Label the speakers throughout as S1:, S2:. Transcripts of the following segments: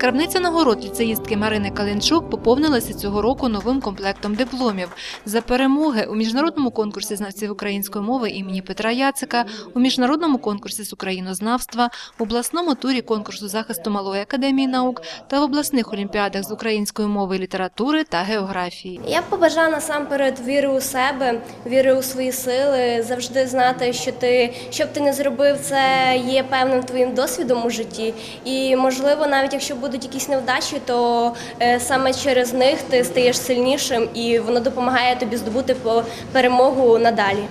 S1: Скарбниця нагород ліцеїстки Марини Калинчук поповнилася цього року новим комплектом дипломів за перемоги у міжнародному конкурсі знавців української мови імені Петра Яцика, у міжнародному конкурсі з українознавства, в обласному турі конкурсу захисту малої академії наук та в обласних олімпіадах з української мови літератури та географії.
S2: Я б побажала насамперед віри у себе, віри у свої сили, завжди знати, що ти, що б ти не зробив, це є певним твоїм досвідом у житті. І можливо, навіть якщо будуть якісь невдачі, то е, саме через них ти стаєш сильнішим і воно допомагає тобі здобути перемогу надалі.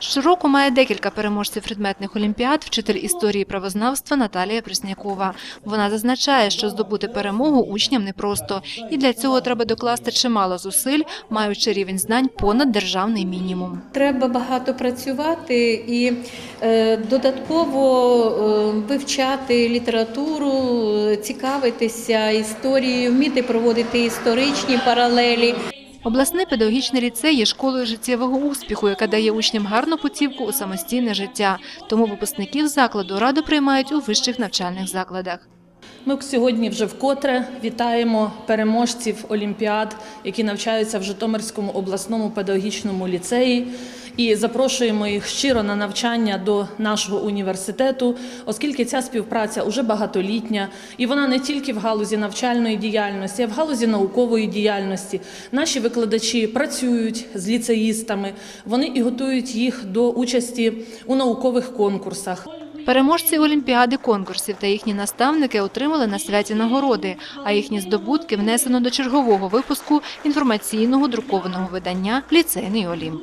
S1: Щороку має декілька переможців предметних олімпіад вчитель історії правознавства Наталія Преснякова. Вона зазначає, що здобути перемогу учням непросто, і для цього треба докласти чимало зусиль, маючи рівень знань понад державний мінімум.
S3: Треба багато працювати і е, додатково е, вивчати літературу, е, цікавитися історією, вміти проводити історичні паралелі.
S1: Обласний педагогічний ліцей є школою життєвого успіху, яка дає учням гарну путівку у самостійне життя. Тому випускників закладу радо приймають у вищих навчальних закладах.
S4: Ми сьогодні вже вкотре вітаємо переможців олімпіад, які навчаються в Житомирському обласному педагогічному ліцеї, і запрошуємо їх щиро на навчання до нашого університету, оскільки ця співпраця уже багатолітня, і вона не тільки в галузі навчальної діяльності, а в галузі наукової діяльності. Наші викладачі працюють з ліцеїстами, вони і готують їх до участі у наукових конкурсах.
S1: Переможці олімпіади конкурсів та їхні наставники отримали на святі нагороди, а їхні здобутки внесено до чергового випуску інформаційного друкованого видання Ліцейний Олімп.